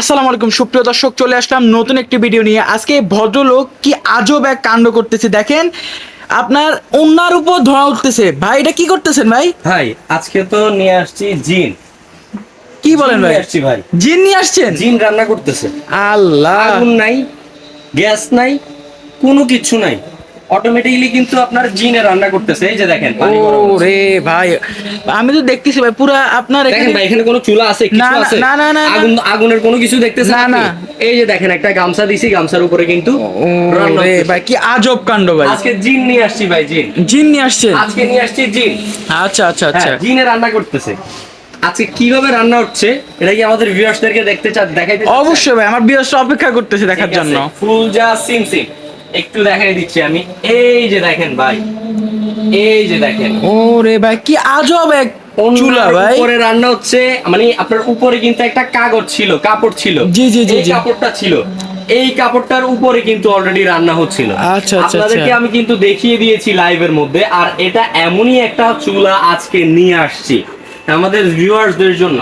আসসালামু আলাইকুম সুপ্রিয় দর্শক চলে আসলাম নতুন একটি ভিডিও নিয়ে। আজকে ভদ্রলোক কি আজব এক কাণ্ড করতেছে দেখেন। আপনার অন্যার উপর ধোঁয়া উঠতেছে। ভাই এটা কি করতেছেন ভাই? ভাই আজকে তো নিয়ে আসছি জিন। কি বলেন ভাই? আসছি ভাই। জিন নিয়ে আসছেন? জিন রান্না করতেছে। আল্লাহ। আগুন নাই গ্যাস নাই কোনো কিছু নাই। অটোমেটিক্যালি কিন্তু আপনার জিনে রান্না করতেছে এই যে দেখেন পানি গরম ভাই আমি তো দেখতেছি ভাই পুরা আপনার দেখেন ভাই এখানে কোনো চুলা আছে কিছু আছে? না, না, না। আগুন আগুনের কোনো কিছু দেখতেছেন না, না। এই যে দেখেন একটা গামছা দিছি গামছার উপরে কিন্তু ভাই কি আজব কাণ্ড ভাই। আজকে জিন নিয়ে আসছি ভাই জিন জিন নিয়ে আসছেন? আজকে নিয়ে আসছি জিন আচ্ছা আচ্ছা আচ্ছা। হ্যাঁ জিনে রান্না করতেছে। আজকে কীভাবে রান্না হচ্ছে এটা কি আমাদের ভিউয়ার্সদেরকে দেখতে চা দেখাইতে অবশ্যই ভাই আমার বিয়স অপেক্ষা করতেছে দেখার জন্য। ফুল যা সিম সিম একটু দেখাই দিচ্ছি আমি। এই যে দেখেন ভাই এই যে দেখেন। ও রে ভাই কি আজব এক চুলা ভাই। উপরে রান্না হচ্ছে মানে আপনার উপরে কিন্তু একটা কাগজ ছিল কাপড় ছিল। জি, জি, জি, কাপড়টা ছিল। এই কাপড়টার উপরে কিন্তু অলরেডি রান্না হচ্ছিল। আচ্ছা, আচ্ছা, আপনাদেরকে আচ্ছা। আমি কিন্তু দেখিয়ে দিয়েছি লাইভের মধ্যে আর এটা এমনই একটা চুলা আজকে নিয়ে আসছি। আমাদের ভিউয়ার্সদের জন্য।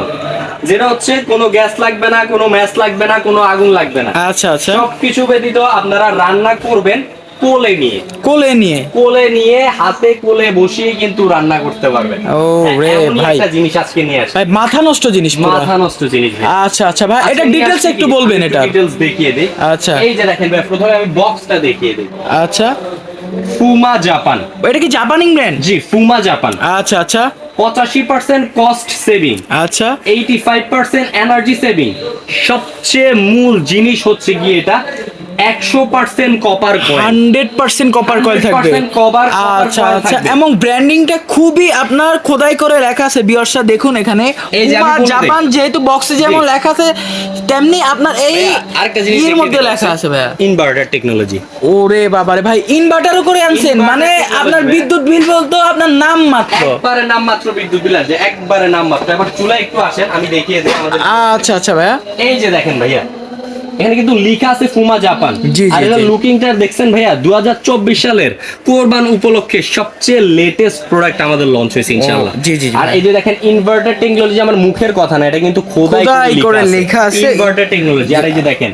যেটা হচ্ছে কোনো গ্যাস লাগবে না কোনো ম্যাচ লাগবে না কোনো আগুন লাগবে না। আচ্ছা আচ্ছা। সবকিছু ব্যতীত আপনারা রান্না করবেন কোলে নিয়ে। কোলে নিয়ে? কোলে নিয়ে হাতে কোলে বসিয়ে কিন্তু রান্না করতে পারবেন। ও রে ভাই। একটা জিনিস আজকে নিয়ে আসছি। ভাই মাথা নষ্ট জিনিস মাথা নষ্ট জিনিস আচ্ছা আচ্ছা ভাই এটা ডিটেলস একটু বলবেন এটা। ডিটেলস দেখিয়ে দিই। আচ্ছা। এই যে দেখেন ভাই প্রথমে আমি বক্সটা দেখিয়ে দিই। আচ্ছা। ফুমা জাপান এটা কি জাপানিং ব্র্যান্ড জি ফুমা জাপান আচ্ছা আচ্ছা। পঁচাশি পার্সেন্ট কস্ট সেভিং আচ্ছা। Eighty five percent energy saving সবচেয়ে মূল জিনিস হচ্ছে গিয়ে এটা একশো percent copper hundred percent copper coil থাকবে। 100% copper- copper আচ্ছা আচ্ছা এবং ব্র্যান্ডিংটা খুবই আপনার খোদাই করে লেখা আছে বিয়র্সা দেখুন এখানে। জাপান যেহেতু বক্সে যেমন লেখা আছে তেমনি আপনার এই আরেকটা জিনিস এর মধ্যে লেখা আছে ভাইয়া। ইনভার্টার টেকনোলজি ওরে বাবারে ভাই ইনভার্টারও করে আনছেন। মানে আপনার বিদ্যুৎ বিল বলতো আপনার নাম মাত্র। একবারে নাম মাত্র বিদ্যুৎ বিল আছে একবারে নাম মাত্র। এবার চুলা একটু আসেন আমি দেখিয়ে দিই আমাদের আচ্ছা আচ্ছা ভাইয়া। এই যে দেখেন ভাইয়া এখানে কিন্তু লেখা আছে ফুমা জাপান। আর এটা লুকিংটা দেখছেন ভাইয়া দুহাজার চব্বিশ সালের কোরবান উপলক্ষে সবচেয়ে লেটেস্ট প্রোডাক্ট আমাদের লঞ্চ হয়েছে ইনশাআল্লাহ। জি, জি, আর এই যে দেখেন ইনভার্টার টেকনোলজি আমার মুখের কথা না এটা কিন্তু খোদাই করে লেখা আছে। ইনভার্টার টেকনোলজি আর এই যে দেখেন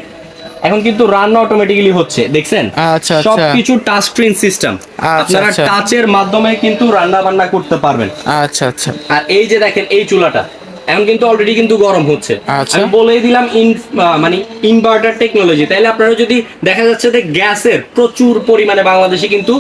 এখন কিন্তু রান্না অটোমেটিক্যালি হচ্ছে দেখছেন? আচ্ছা, আচ্ছা। সবকিছু টাচ স্ক্রিন সিস্টেম আপনারা। টাচের মাধ্যমে কিন্তু রান্না বান্না করতে পারবেন। আচ্ছা আচ্ছা। আর এই যে দেখেন এই চুলাটা এখন কিন্তু অলরেডি কিন্তু গরম হচ্ছে। আচ্ছা। আমি বলেই দিলাম ইন মানে ইনভার্টার টেকনোলজি তাইলে আপনারা যদি দেখা যাচ্ছে যে গ্যাসের প্রচুর পরিমাণে বাংলাদেশে কিন্তু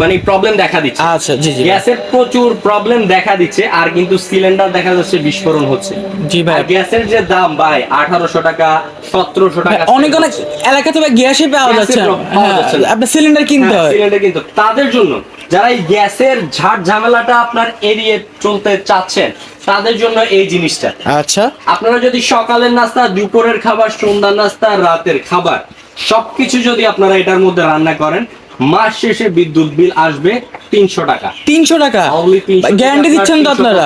মানে প্রবলেম দেখা দিচ্ছে। আচ্ছা জি জি গ্যাসের প্রচুর প্রবলেম দেখা দিচ্ছে আর কিন্তু সিলিন্ডার দেখা যাচ্ছে বিস্ফোরণ হচ্ছে। জি ভাই। গ্যাসের যে দাম ভাই আঠারোশো টাকা সতেরোশো ভাই, টাকা অনেক অনেক এলাকাতে ভাই গ্যাসে পাওয়া যাচ্ছে। হ্যাঁ, যাচ্ছে না। আপনার সিলিন্ডার কিনতে হয় সিলিন্ডার কিন্তু তাদের জন্য যারা এই গ্যাসের ঝাট ঝামেলাটা আপনার এড়িয়ে চলতে চাচ্ছেন তাদের জন্য এই জিনিসটা। আচ্ছা। আপনারা যদি সকালের নাস্তা দুপুরের খাবার সন্ধ্যার নাস্তা রাতের খাবার সবকিছু যদি আপনারা এটার মধ্যে রান্না করেন মাস শেষে বিদ্যুৎ বিল আসবে তিনশো টাকা। তিনশো টাকা? Only 300 টাকা, গ্যারান্টি দিচ্ছেন তো আপনারা?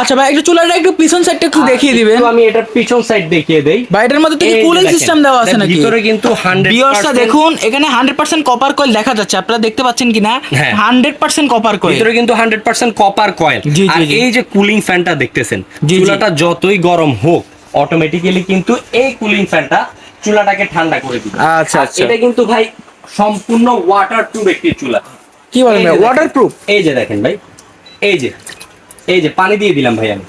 আচ্ছা ভাই একটু চুলাটা একটু পিছন সাইডটা একটু দেখিয়ে দিবেন। আমি এটার পিছন সাইড দেখিয়ে দেই। ভাই এটার মধ্যে যে কুলিং সিস্টেম দেওয়া আছে নাকি? ভিতরে কিন্তু বিয়ার্সটা 100% দেখুন এখানে হান্ড্রেড পার্সেন্ট কপার কয়েল দেখা যাচ্ছে। আপনারা দেখতে পাচ্ছেন কিনা? হ্যাঁ। হান্ড্রেড পার্সেন্ট কপার কয়েল ভিতরে কিন্তু হান্ড্রেড পার্সেন্ট কপার কয়েল আর। এই যে কুলিং ফ্যানটা দেখতেছেন। চুলাটা যতই গরম হোক অটোমেটিক্যালি কিন্তু এই কুলিং ফ্যানটা চুলাটাকে ঠান্ডা করে দিবে। আচ্ছা, আচ্ছা। এটা কিন্তু ভাই সম্পূর্ণ ওয়াটার প্রুফ একটি চুলা। কি বলেন ভাই? ওয়াটার প্রুফ এই যে দেখেন ভাই এই যে এই যে পানি দিয়ে দিলাম ভাই আমি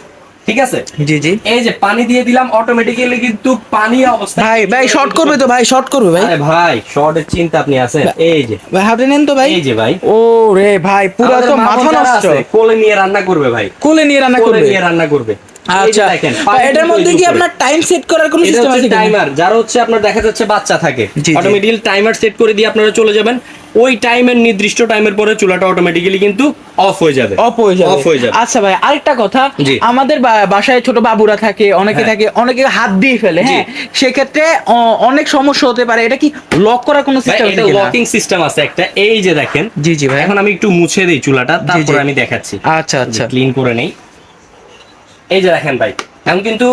ঠিক আছে? জি জি। এই যে পানি দিয়ে দিলাম অটোমেটিক্যালি কিন্তু পানি অবস্থা ভাই ভাই শর্ট করবে তো ভাই শর্ট করবে ভাই। ভাই শর্টের চিন্তা আপনি আছেন। এই যে ভাই হাতে নেন তো ভাই। এই যে ভাই। ও রে ভাই পুরো তো মাথা নষ্ট। কোলে নিয়ে রান্না করবে ভাই। কোলে নিয়ে রান্না করবে। কোলে নিয়ে রান্না করবে। আচ্ছা দেখেন ভাই, পানি এটার মধ্যে কি আপনার টাইম সেট করার কোনো সিস্টেম আছে টাইমার যারা হচ্ছে আপনার দেখা যাচ্ছে বাচ্চা থাকে। জি, জি। অটোমেটিক্যালি টাইমার সেট করে দিয়ে আপনারা চলে যাবেন। ওই টাইমের নির্দিষ্ট টাইমের পরে চুলাটা অটোমেটিক্যালি কিন্তু অফ হয়ে যাবে। অফ হয়ে যাবে। অফ হয়ে যাবে। আচ্ছা ভাই আরেকটা কথা আমাদের বাসায় ছোট বাবুরা থাকে অনেকে হ্যাঁ। থাকে অনেকে হাত দিয়ে ফেলে হ্যাঁ? সেক্ষেত্রে অনেক সমস্যা হতে পারে। এটা কি লক করার কোনো সিস্টেম আছে লকিং সিস্টেম আছে একটা। এই যে দেখেন জি জি ভাই। এখন আমি একটু মুছে দেই চুলাটা তারপরে আমি দেখাচ্ছি। আচ্ছা আচ্ছা। ক্লিন করে নেই। এই যে দেখেন ভাই এখন কিন্তু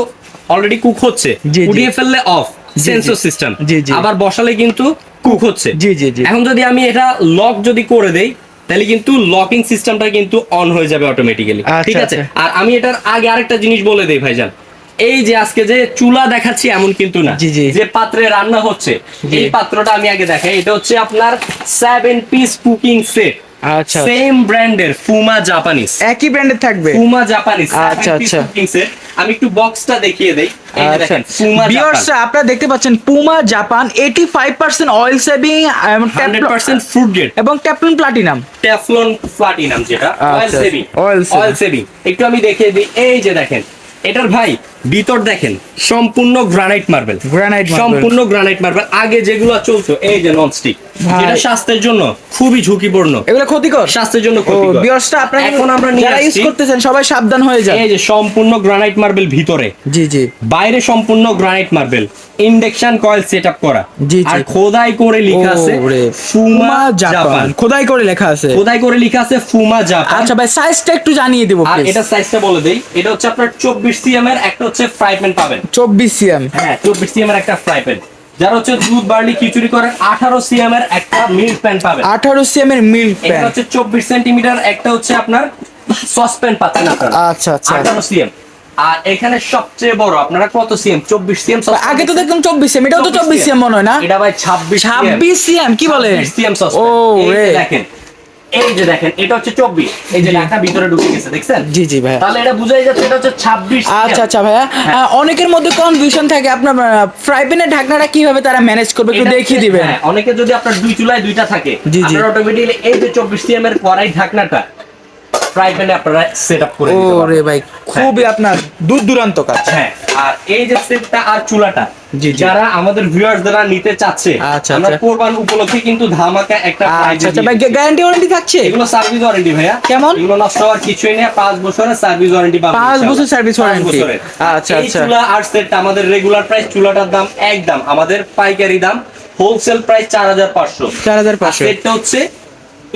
অলরেডি কুক হচ্ছে। উঠিয়ে ফেললে অফ সেন্সর সিস্টেম জি, জি। আবার বসালে কিন্তু কুক হচ্ছে। জি জি জি। এখন যদি আমি এটা লক যদি করে দেই তাহলে কিন্তু লকিং সিস্টেমটা কিন্তু অন হয়ে যাবে অটোমেটিক্যালি আচ্ছা, ঠিক আছে? আচ্ছা। আর আমি এটার আগে আরেকটা জিনিস বলে দেই ভাইজান। এই যে আজকে যে চুলা দেখাচ্ছি এমন কিন্তু না। যে পাত্রে রান্না হচ্ছে। এই পাত্রটা আমি আগে দেখাই। এটা হচ্ছে আপনার সেভেন পিস কুকিং সেট আচ্ছা সেম ব্র্যান্ডের ফুমা জাপানিস একই ব্র্যান্ডের থাকবে। ফুমা জাপানিস আচ্ছা, আচ্ছা। কুকিং সেট আমি একটু বক্সটা দেখিয়ে দেই। এই যে আচ্ছা। দেখেন ফুমা আপনারা দেখতে পাচ্ছেন Puma Japan 85% oil saving percent fruit এবং প্লাটিনাম টেফলন প্লাটিনাম যেটা অয়েল আচ্ছা, সেভিং অয়েল সেভিং একটু আমি দেখিয়ে দিই। এই যে দেখেন এটার ভাই ভিতর দেখেন সম্পূর্ণ গ্রানাইট মার্বেল marble। সম্পূর্ণ গ্রানাইট মার্বেল আগে যেগুলো চলতো এই যে ননস্টিক। যেটা স্বাস্থ্যের জন্য খুবই ঝুঁকিপূর্ণ। এগুলো ক্ষতিকর? স্বাস্থ্যের জন্য ক্ষতিকর। আপনারা এখন আমরা যারা ইউজ করতেছেন সবাই সাবধান হয়ে যান। এই যে সম্পূর্ণ গ্রানাইট মার্বেল ভিতরে। জি জি। বাইরে সম্পূর্ণ granite marble induction coil setup করা। জি। আর খোদাই করে লেখা আছে ফুমা জাপান খোদাই করে লেখা আছে। খোদাই করে লেখা আছে ফুমা জাপান আচ্ছা ভাই সাইজটা একটু জানিয়ে দিব আর এটা সাইজটা বলে দেই। এটা হচ্ছে আপনার চব্বিশ সিএম এর একটা হচ্ছে ফ্রাই প্যান পাবেন। 24 সিএম হ্যাঁ চব্বিশ সিএম এর একটা ফ্রাই প্যান যারা হচ্ছে দুধ বার্লি খিচুড়ি করেন আঠারো সিএম এর একটা মিল্ক প্যান পাবেন। 18 সিএম এর মিল্ক প্যান। হচ্ছে চব্বিশ সেন্টিমিটার একটা হচ্ছে আপনার সসপ্যান পাচ্ছেন আপনারা। আচ্ছা আচ্ছা। আঠারো সিএম। আর এখানে সবচেয়ে বড় আপনারা কত সিএম? চব্বিশ সিএম আগে তো দেখলাম 24 সিএম এটাও তো 24 সিএম। মনে হয় না? এটা ভাই ছাব্বিশ 26 সিএম কি বলে? সিএম সস ও দেখেন এই যে দেখেন এটা হচ্ছে চব্বিশ। এই যে ঢাকা ভিতরে ঢুকে গেছে দেখছেন? জি জি ভাই তাহলে এটা বুঝাই যাচ্ছে এটা হচ্ছে ছাব্বিশ আচ্ছা আচ্ছা ভাইয়া। আহ, অনেকের মধ্যে কনফিউশন থাকে আপনার ফ্রাই প্যানের ঢাকনাটা কীভাবে তারা ম্যানেজ করবে একটু দেখিয়ে দিবেন। হ্যাঁ, অনেকে যদি আপনার দুই চুলায় দুইটা থাকে জি, জি। অটোমেটিক্যালি এই যে চব্বিশ সিএম এর কড়াই ঢাকনাটা ফ্রাই প্যানে আপনারা সেট আপ করে ও দিতে পারবেন। রে ভাই খুবই আপনার দূর দূরান্ত কাজ। হ্যাঁ আর এই যে সেটটা আর চুলাটা। যারা আমাদের ভিউয়ার্স যারা নিতে চাচ্ছে আচ্ছা, আমরা আচ্ছা। কোরবান উপলক্ষে কিন্তু ধামাকা একটা prize আচ্ছা আচ্ছা ভাই গ্যারান্টি ওয়ারেন্টি থাকছে? এগুলো সার্ভিস ওয়ারেন্টি ভাইয়া। কেমন? এগুলো নষ্ট হওয়ার কিছুই নেই পাঁচ বছরের সার্ভিস ওয়ারেন্টি পাবেন পাঁচ বছর service পাঁচ warranty। আচ্ছা, আচ্ছা। চুলা আর সেটটা আমাদের রেগুলার প্রাইস চুলাটার দাম এক দাম আমাদের পাইকারি দাম হোলসেল প্রাইস চার হাজার পাঁচশো। 4500 সেটটা হচ্ছে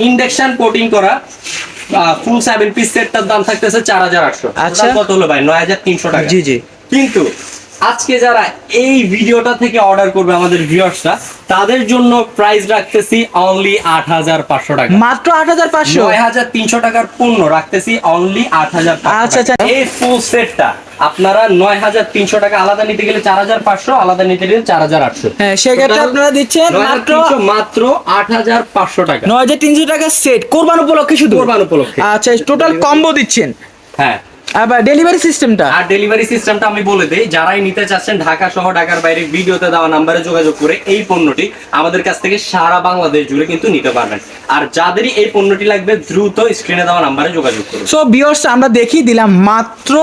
ইন্ডাকশন কোটিং করা ফুল সেভেন পিস সেটটার দাম থাকতেছে চার হাজার আটশো। আচ্ছা। কত হলো ভাই? নয় হাজার তিনশো টাকা। জি জি। কিন্তু আজকে যারা এই ভিডিওটা থেকে অর্ডার করবে আমাদের ভিউয়ার্সরা তাদের জন্য প্রাইস রাখতেছি অনলি আট হাজার পাঁচশো টাকা। মাত্র আট হাজার পাঁচশো? নয় হাজার তিনশো টাকার পণ্য রাখতেছি অনলি আট হাজার আচ্ছা, আচ্ছা। এই ফুল সেটটা আপনারা নয় হাজার তিনশো টাকা আলাদা নিতে গেলে চার হাজার পাঁচশো আলাদা নিতে গেলে চার হাজার আটশো। হ্যাঁ সেক্ষেত্রে আপনারা দিচ্ছেন মাত্র মাত্র আট হাজার পাঁচশো টাকা। নয় হাজার তিনশো টাকা সেট কোরবান উপলক্ষে শুধু? কোরবান উপলক্ষে। আচ্ছা টোটাল কম্বো দিচ্ছেন। হ্যাঁ। আবার ডেলিভারি সিস্টেমটা আর ডেলিভারি সিস্টেমটা আমি বলে দেই যারাই নিতে চাচ্ছেন ঢাকা সহ ঢাকার বাইরে ভিডিওতে দেওয়া নাম্বারে যোগাযোগ করে এই পণ্যটি আমাদের কাছ থেকে সারা বাংলাদেশ জুড়ে কিন্তু নিতে পারবেন। আর যাদেরই এই পণ্যটি লাগবে দ্রুত স্ক্রিনে দেওয়া নাম্বারে যোগাযোগ করুন। সো বিয়ার্স আমরা দেখিয়ে দিলাম মাত্র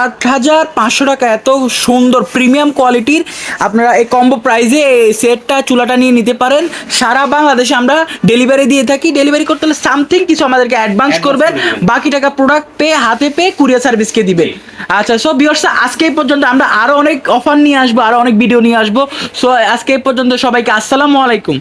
আট হাজার পাঁচশো টাকা। এত সুন্দর প্রিমিয়াম কোয়ালিটির আপনারা এই কম্বো প্রাইসে এই সেটটা চুলাটা নিয়ে নিতে পারেন। সারা বাংলাদেশে আমরা ডেলিভারি দিয়ে থাকি। ডেলিভারি করতে হলে সামথিং কিছু আমাদেরকে অ্যাডভান্স করবেন। বাকি টাকা প্রোডাক্ট পেয়ে হাতে পেয়ে কুরিয়ার সার্ভিসকে দিবে আচ্ছা সো বিয়ার্স আজকে এই পর্যন্ত আমরা আরও অনেক অফার নিয়ে আসব, আরও অনেক ভিডিও নিয়ে আসব। সো আজকে এই পর্যন্ত সবাইকে আসসালামু আলাইকুম।